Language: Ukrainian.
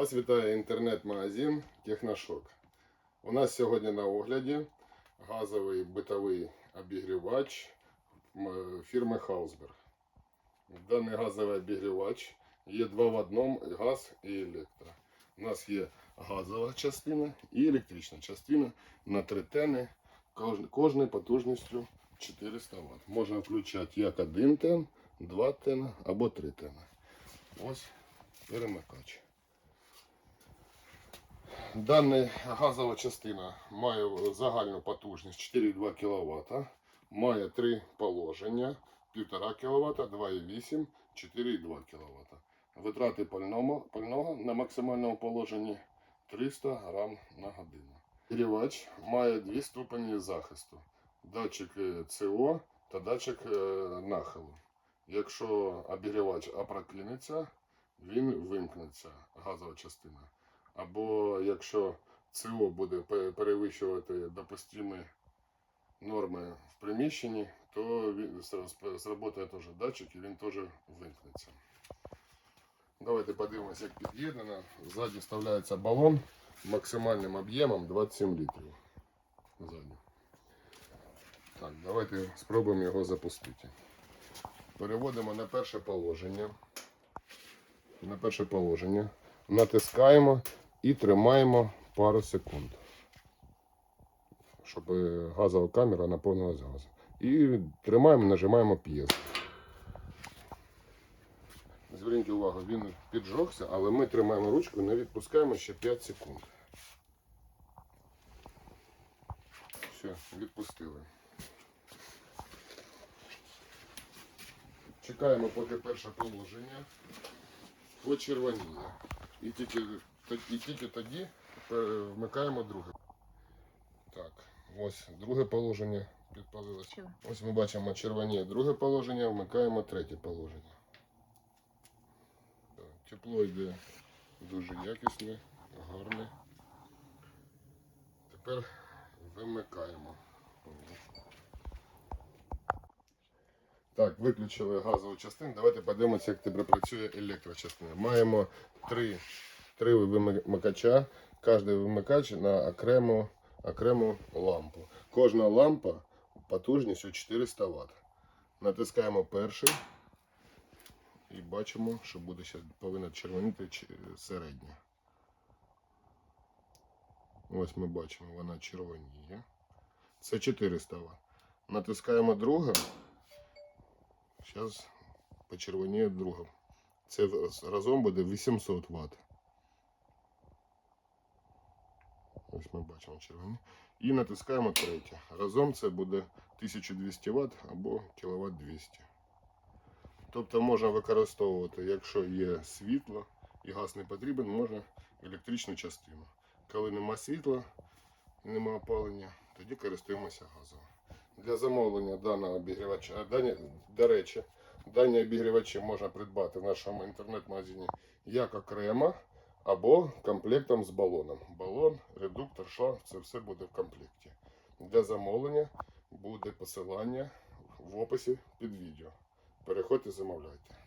Вас вітає інтернет-магазин Техношок. У нас сьогодні на огляді газовий битовий обігрівач фірми Хаусберг. Даний газовий обігрівач є два в одному газ і електро. У нас є газова частина і електрична частина на три тени, кож- кожною потужністю 400 Вт. Можна включати як один тен, два тена або три тена. Ось перемикач. Дана газова частина має загальну потужність 4,2 кВт, має три положення 1,5 кВт, 2,8, 4,2 кВт. Витрати пального, пального на максимальному положенні 300 грам на годину. Грівач має дві ступені захисту: датчик е, СО та датчик е, нахилу. Якщо обігрівач опрокинеться, він вимкнеться, газова частина. Або якщо СО буде перевищувати допустимі норми в приміщенні, то він зра- теж датчик і він теж вимкнеться. Давайте подивимося, як під'єднано. Ззаді вставляється балон максимальним об'ємом 27 літрів. Ззаді. Так, давайте спробуємо його запустити. Переводимо на перше положення. На перше положення. Натискаємо і тримаємо пару секунд. Щоб газова камера наповнилась газом. І тримаємо, нажимаємо п'єс. Зверніть увагу, він піджогся, але ми тримаємо ручку і не відпускаємо ще 5 секунд. Все, відпустили. Чекаємо, поки перше положення почервоніє. І тільки, і тільки тоді е, вмикаємо друге. Так, ось друге положення підпалилось. Чого? Ось ми бачимо червоніє друге положення, вмикаємо третє положення. Так, Тепло йде дуже якісне, гарне. Тепер вимикаємо. Так, виключили газову частину. Давайте подивимося, як тепер працює електрочастина. Маємо три, три вимикача. Кожен вимикач на окрему, окрему лампу. Кожна лампа потужністю 400 Вт. Натискаємо перший і бачимо, що буде повинна червоніти середня. Ось ми бачимо, вона червоніє. Це 400 Вт. Натискаємо друге. Зараз почервоніє друга. Це разом буде 800 Вт. Ось ми бачимо червоні. І натискаємо третє. Разом це буде 1200 Вт або кВт 200. Тобто можна використовувати, якщо є світло і газ не потрібен, можна електричну частину. Коли нема світла і нема опалення, тоді користуємося газом. Для замовлення даного обігрівача, дані, до речі, дані обігрівачі можна придбати в нашому інтернет-магазині як окремо або комплектом з балоном. Балон, редуктор, шланг це все буде в комплекті. Для замовлення буде посилання в описі під відео. Переходьте, замовляйте.